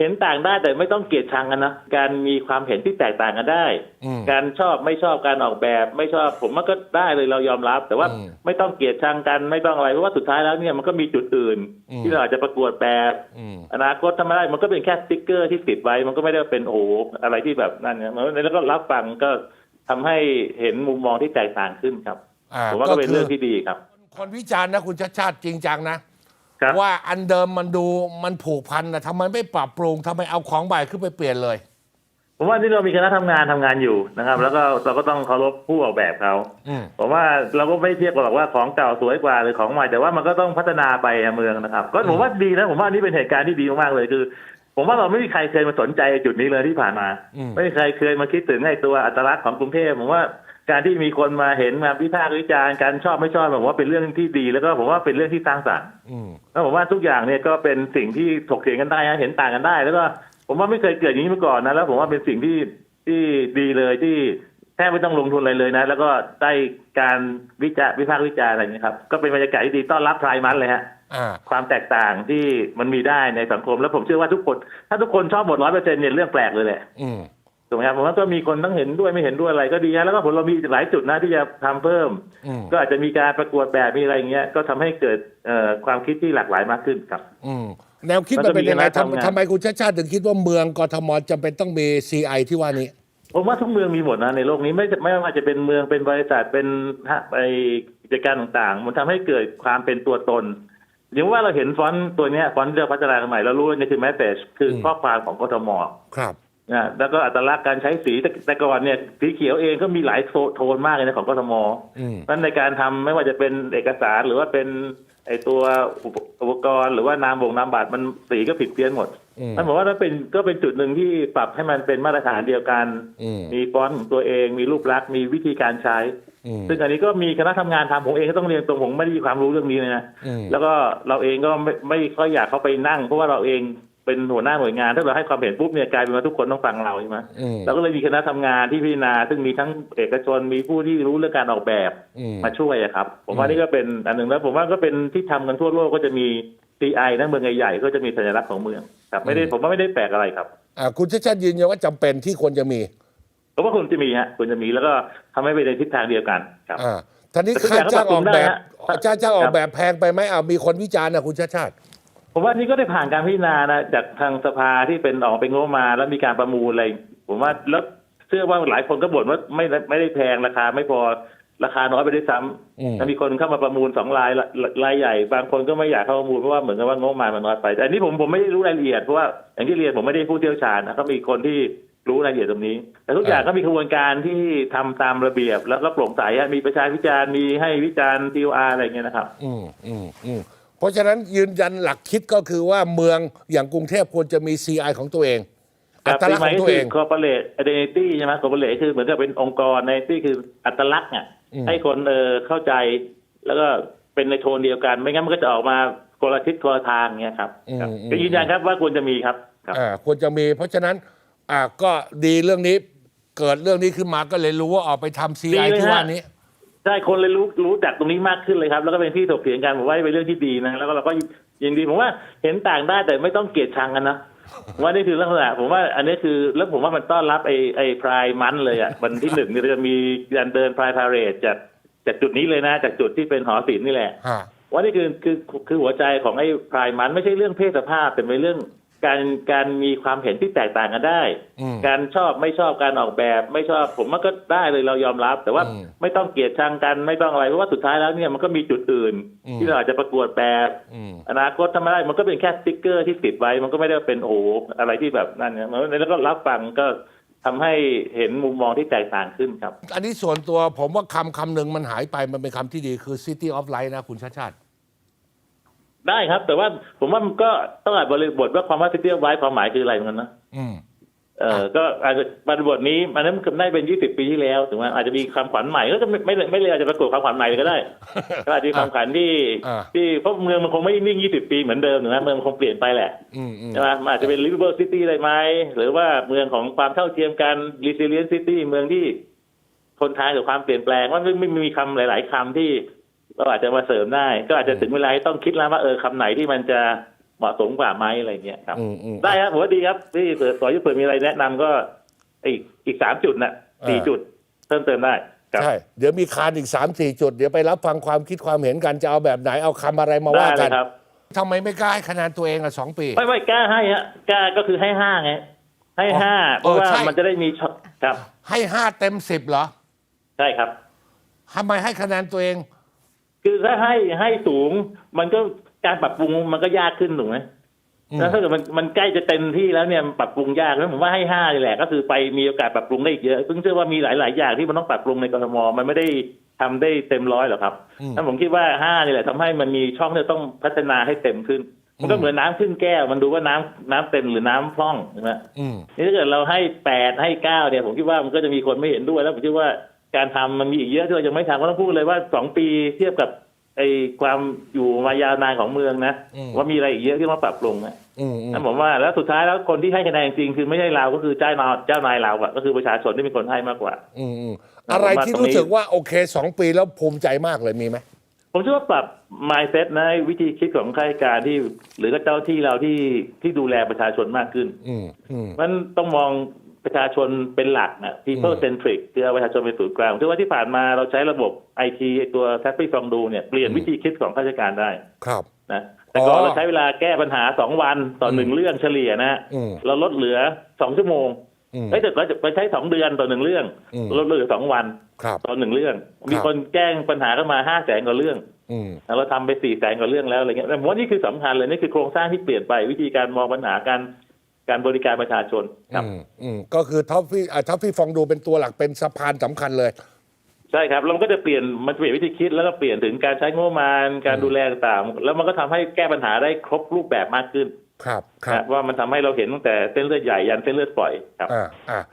เห็นต่างได้แต่ไม่ต้องเกลียดชังกันนะการมีความเห็นที่แตกต่างกันได้อืมการชอบไม่ชอบการออกแบบไม่ชอบผมว่าก็ได้เลยเรายอมรับ แต่ว่าอืมไม่ต้องเกลียดชังกันไม่ต้องอะไรเพราะว่าสุดท้ายแล้วเนี่ยมันก็มีจุดอื่นอืมที่เราอาจจะประกวดแบบอืมอนาคตทำไม่ได้มันก็เป็นแค่สติ๊กเกอร์ที่ติดไว้มันก็ไม่ได้เป็นโอ้โหอะไรที่แบบนั่นเนี่ยมันแล้วก็รับฟังก็ทำให้เห็นมุมมองที่แตกต่างขึ้นครับอ่าผมว่าก็เป็นเรื่องที่ดีครับ คนวิจารณ์นะคุณชาติชาติจริงจังนะ ครับว่าอันเดิมมันดูมันผูกพันนะทำไมไม่ปรับปรุงทำไมเอาของใหม่ขึ้นไปเปลี่ยนเลย ผมว่าที่เรามีคณะทำงานทำงานอยู่นะครับ แล้วก็เราก็ต้องเคารพผู้ออกแบบเขาอืม ผมว่าเราก็ไม่เทียบกันหรอกว่าของเก่าสวยกว่าหรือของใหม่แต่ว่ามันก็ต้องพัฒนาไปอะเมืองนะครับ ก็ผมว่าดีนะผมว่านี่เป็นเหตุการณ์ที่ดีมากๆเลยคือ ผมว่าเราไม่มีใครเคยมาสนใจจุดนี้เลยที่ผ่านมา อืม ไม่มีใครเคยมาคิดถึงไอ้ตัวอัตลักษณ์ของกรุงเทพผมว่า การที่มีคนมาเห็นมาวิพากษ์วิจารณ์การชอบไม่ชอบผมว่าเป็นเรื่องที่ดี แล้วก็ผมว่าเป็นเรื่องที่สร้างสรรค์อืมแล้วผมว่าทุกอย่างเนี่ยก็เป็นสิ่งที่ถกเถียงกันได้นะเห็นต่างกันได้ แล้วก็ผมว่าไม่เคยเกิดอย่างนี้มาก่อนนะแล้ว ผมว่าเป็นสิ่งที่ที่ดีเลยที่แทบไม่ต้องลงทุนอะไรเลยนะ แล้วก็ได้การวิจารณ์วิพากษ์วิจารณ์อะไรอย่างนี้ยครับ ก็เป็นบรรยากาศที่ดีต้อนรับไพรมันเลยฮะอ่าความแตกต่างที่มันมีได้ในสังคม แล้วผมเชื่อว่าทุกคน ถ้าทุกคนชอบหมดร้อยเปอร์เซ็นต์เนี่ยเรื่องแปลกเลยแหละอืม ถูกไหมครับผมว่าก็มีคนต้องเห็นด้วยไม่เห็นด้วยอะไรก็ดีนะแล้วก็ผมเรามีหลายจุดนะที่จะทำเพิ่มอืมก็อาจจะมีการประกวดแบบมีอะไรอย่างเงี้ยก็ทำให้เกิดเอ่อความคิดที่หลากหลายมากขึ้นครับอืมแนวคิดมันเป็นยังไงมันก็มีคณะทำงานทำทำไมคุณชาติชาติถึงคิดว่าเมืองกทมจำเป็นต้องมี CI ที่ว่านี้ผมว่าทุกเมืองมีหมดนะในโลกนี้ไม่ไม่ว่าจะเป็นเมืองเป็นบริษัทเป็นฮะไอกิจการต่างๆ มันทำให้เกิดความเป็นตัวตนอย่างว่าเราเห็นฟอนต์ตัวเนี้ยฟอนต์ที่เราพัฒนากันใหม่เรารู้ว่านี่คือแมสเซจคืออมข้อความของกทมครับ นะแล้วก็อัตลักษณ์การใช้สีแต่แต่ก่อนเนี่ยสีเขียวเองก็มีหลายโทโทนมากเลยนะของกทมอืมนั้นในการทำไม่ว่าจะเป็นเอกสารหรือว่าเป็นไอตัวอุปอุปกรณ์หรือว่านามบ่งนามบัตรมันสีก็ผิดเพี้ยนหมดอืมนั่นผมว่านั่นเป็นก็เป็นจุดหนึ่งที่ปรับให้มันเป็นมาตรฐานเดียวกัน อืมมีฟอนต์ของตัวเองมีรูปลักษณ์มีวิธีการใช้ อืมซึ่งอันนี้ก็มีคณะทำงานทำผมเองก็ต้องเรียนตรงผมไม่ได้มีความรู้เรื่องนี้เลยนะ อืมแล้วก็เราเองก็ไม่ไม่ค่อยอยากเข้าไปนั่ง เพราะว่าเราเอง เป็นหัวหน้าหน่วยงานถ้าเราให้ความเห็นปุ๊บเนี่ยกลายเป็นว่าทุกคนต้องฟังเราใช่ไหมอืมเราก็เลยมีคณะทำงานที่พิจารณาซึ่งมีทั้งเอกชนมีผู้ที่รู้เรื่องการออกแบบอืมมาช่วยอะครับ ผมว่านี่ก็เป็นอันหนึ่งแล้วผมว่าก็เป็นที่ทำกันทั่วโลกก็จะมี CI นะเมืองใหญ่ๆก็จะมีสัญลักษณ์ของเมืองครับไม่ได้ผมว่าไม่ได้แปลกอะไรครับอ่าคุณชาติชาติยืนยันว่าจำเป็นที่ควรจะมีผมว่าควรจะมีฮะควรจะมีแล้วก็ทำให้ไปในทิศทางเดียวกันครับอ่าท่านี้ทุกอค่าย่างก็จ้างออกแบบปรับปรุงได้ฮะจ้างจ้างออคกรับแบบแพงไปไหมอ่ามีคนวิจารณ์นะคุณชาติชาติ ผมว่านี่ก็ได้ผ่านการพิจารณานะจากทางสภาที่เป็นออกเป็นงบมาแล้วมีการประมูลอะไร ผมว่าแล้วเชื่อว่าหลายคนก็บ่นว่าไม่ไม่ได้แพงราคาไม่พอราคาน้อยไปด้วยซ้อืมำแล้วมีคนเข้ามาประมูลสองรายละรายใหญ่ บางคนก็ไม่อยากเข้าประมูลเพราะว่าเหมือนกับว่างบประมาณมันน้อยไปแต่อันนี้ผมผมไม่ได้รู้รายละเอียดเพราะว่าอย่างที่เรียนผมไม่ได้ผู้เชี่ยวชาญนะก็มีคนที่รู้รายละเอียดตรงนี้ แต่ทุกอย่างก็มีกระบวนการที่ทำตามระเบียบแล้วก็โปร่งใสอะมีประชาพิจารณ์มีให้วิจารณ์ TOR อะไรอย่างเงี้ยนะครับ อืมอืมอืม เพราะฉะนั้นยืนยันหลักคิดก็คือว่าเมืองอย่างกรุงเทพควรจะมี CI ของตัวเอง อัตลักษณ์ของตัวเองคอร์ปอเรท identity ใช่ไหมคอร์ปอเรทคือเหมือนกับเป็นองค์กรในที่คืออัตลักษณ์อะอืมให้คนเออเข้าใจ แล้วก็เป็นในโทนเดียวกัน ไม่งั้นมันก็จะออกมาคนละทิศคนละทางเงี้ยครับครับก็ยืนยันครับว่าควรจะมีครับครับอ่าควรจะมี เพราะฉะนั้นอ่าก็ดีเรื่องนี้เกิดเรื่องนี้ขึ้นมาก็เลยรู้ว่าออกไปทำดี CI เลยฮะที่ว่านี้ ใช่คนเลยรู้รู้จักตรงนี้มากขึ้นเลยครับ แล้วก็เป็นที่ถกเถียงกันผมว่าเป็นเรื่องที่ดีนะแล้วก็เราก็ยินดีผมว่าเห็นต่างได้แต่ไม่ต้องเกลียดชังกันนะผมว่านี่คือลักษณะผมว่าอันนี้คือแล้วผมว่ามันต้อนรับไอ้ไอ้พรายมันเลยอะวันที่หนึ่งเนี่ยเราจะมีการเดินพรายพาเรดจากจากจุดนี้เลยนะ จากจุดที่เป็นหอศิลป์นี่แหละฮะว่านี่คือคือคือหัวใจของไอ้พรายมันไม่ใช่เรื่องเพศสภาพแต่เป็นเรื่อง การการมีความเห็นที่แตกต่างกันได้อืมการชอบไม่ชอบการออกแบบ ไม่ชอบผมว่าก็ได้เลยเรายอมรับ แต่ว่าอืมไม่ต้องเกลียดชังกันไม่ต้องอะไรเพราะว่าสุดท้ายแล้วเนี่ยมันก็มีจุดอื่นอืมที่เราอาจจะประกวดแบบอืมอนาคตทำไม่ได้มันก็เป็นแค่สติ๊กเกอร์ที่ติดไว้ มันก็ไม่ได้เป็นโอ้โหอะไรที่แบบนั่นเนี่ยมันแล้วก็รับฟังก็ทำให้เห็นมุมมองที่แตกต่างขึ้นครับ อันนี้ส่วนตัวผมว่าคำคำหนึ่งมันหายไปมันเป็นคำที่ดีคือ City of Light นะคุณชาติชาติ ได้ครับ แต่ว่าผมว่ามันก็ต้องอ่านบริบทว่าความว่าซิตี้ไว้ความหมายคืออะไรเหมือนกันนะอืมเออก็อาจจะบริบทนี้มันนั้นได้เป็นยี่สิบปีที่แล้วถึงว่าอาจจะมีความขวัญใหม่ก็จะไม่ไม่ไม่เลยอาจจะประกวดความขวัญใหม่ก็ได้ก็อาจจะมีความขวัญที่อ่าที่เพราะเมืองมันคงไม่นิ่งยี่สิบปีเหมือนเดิมถึงนะเมืองมันคงเปลี่ยนไปแหละอืมอืมใช่ไหมมันอาจจะเป็น livable city ได้ไหมหรือว่าเมืองของความเท่าเทียมกัน resilient city เมืองที่ทนทานกับความเปลี่ยนแปลงว่าไม่ไม่ไม่มีคำหลาย ๆคำที่ เราอาจจะมาเสริมได้ ก็อาจจะถึงเวลาที่ต้องคิดแล้วว่าเออคำไหนที่มันจะเหมาะสมกว่าไหมอะไรเงี้ยครับอืมอืมได้ครับผมว่าดีครับที่เผื่อต่อยุทธเผื่อมีอะไรแนะนำก็อีกอีกสามจุดนะสี่อ่าจุดเพิ่มเติมได้ครับใช่เดี๋ยวมีคานอีกสามสี่จุด เดี๋ยวไปรับฟังความคิดความเห็นกันจะเอาแบบไหนเอาคำอะไรมาได้ว่าเลกัยนครับทำไมไม่กล้าให้คะแนนตัวเองอะสองปี ไม่ไม่กล้าให้ฮะกล้าก็คือให้ห้าไงให้อ๋อห้าเพเออราะว่าใช่มันจะได้มีช่องครับ ให้ห้าเต็มสิบเหรอ ใช่ครับทำไมให้คะแนนตัวเอง คือถ้าให้ให้สูง มันก็การปรับปรุงมันก็ยากขึ้นถูกไหมอืมแล้วถ้าเกิดมันมันใกล้จะเต็มที่แล้วเนี่ยปรับปรุงยากแล้วผมว่าให้ห้านี่แหละ ก็คือไปมีโอกาสปรับปรุงได้อีกเยอะซึ่งเชื่อว่ามีหลาย ๆ อย่างที่มันต้องปรับปรุงในกรทมมันไม่ได้ทำได้เต็มร้อยหรอกครับอืมถ้าผมคิดว่าห้านี่แหละทำให้มันมีช่องที่ต้องพัฒนาให้เต็มขึ้น มันก็อืมเหมือนน้ำขึ้นแก้ว มันดูว่าน้ำน้ำเต็มหรือน้ำพร่องใช่ไหมอืมนี่ถ้าเกิดเราให้แปดให้เก้าเนี่ยผมคิดว่ามันก็จะมีคนไม่เห็นด้วยแล้วผมคิดว่า การทำมันมีอีกเยอะที่เรายังไม่ทำก็ต้องพูดเลยว่าสองปีเทียบกับไอ้ความอยู่มายาวนานของเมืองนะอืมว่ามีอะไรอีกเยอะที่ต้องปรับปรุงนะอืมอืมนั่นผมว่าแล้วสุดท้ายแล้วคนที่ให้คะแนนจริงๆคือไม่ใช่เราก็คือเจ้านายเจ้านายเราอะก็คือประชาชนที่เป็นคนให้มากกว่าอืมอืมอะไรที่รู้สึกว่าโอเคสองปีแล้วภูมิใจมากเลยมีไหมผมเชื่อว่าปรับ mindset นะวิธีคิดของข้าราชการที่ หรือก็เจ้าที่เราที่ที่ดูแลประชาชนมากขึ้น อืมอืมมันต้องมอง ประชาชนเป็นหลักนะ people centric คือเอาประชาชนเป็นศูนย์กลางผมเชื่อว่าที่ผ่านมาเราใช้ระบบไอทีตัวแท็บฟองดูเนี่ยเปลี่ยนวิธีคิดของข้าราชการได้ ครับนะแต่ก่อนอ๋อเราใช้เวลาแก้ปัญหาสองวันต่อหนึ่งเรื่องเฉลี่ยนะอืมเราลดเหลือสองชั่วโมงอืมเอ้ยแต่เราจะไปใช้สองเดือนต่อหนึ่งเรื่องอืมลดเหลือสองวันครับต่อหนึ่งเรื่อง มีครับคนแจ้งปัญหาเข้ามาห้าแสนกว่าเรื่องอืมเราทำไปสี่แสนกว่าเรื่องแล้วอะไรเงี้ยแต่ผมว่านี่คือสำคัญเลยนี่คือโครงสร้างที่เปลี่ยนไปวิธีการมองปัญหาการ การบริการประชาชนครับ อืมอืมก็คือท็อฟฟี่อ่าท็อฟฟี่ฟองดูเป็นตัวหลักเป็นสะพานสำคัญเลย ใช่ครับแล้วมันก็จะเปลี่ยนมันเปลี่ยนวิธีคิดแล้วก็เปลี่ยนถึงการใช้งบประมาณการดูแลต่างๆแล้วมันก็ทำให้แก้ปัญหาได้ครบรูปแบบมากขึ้นครับ ครับ นะว่ามันทำให้เราเห็นตั้งแต่เส้นเลือดใหญ่ยันเส้นเลือดปล่อยครับ อ่าอ่า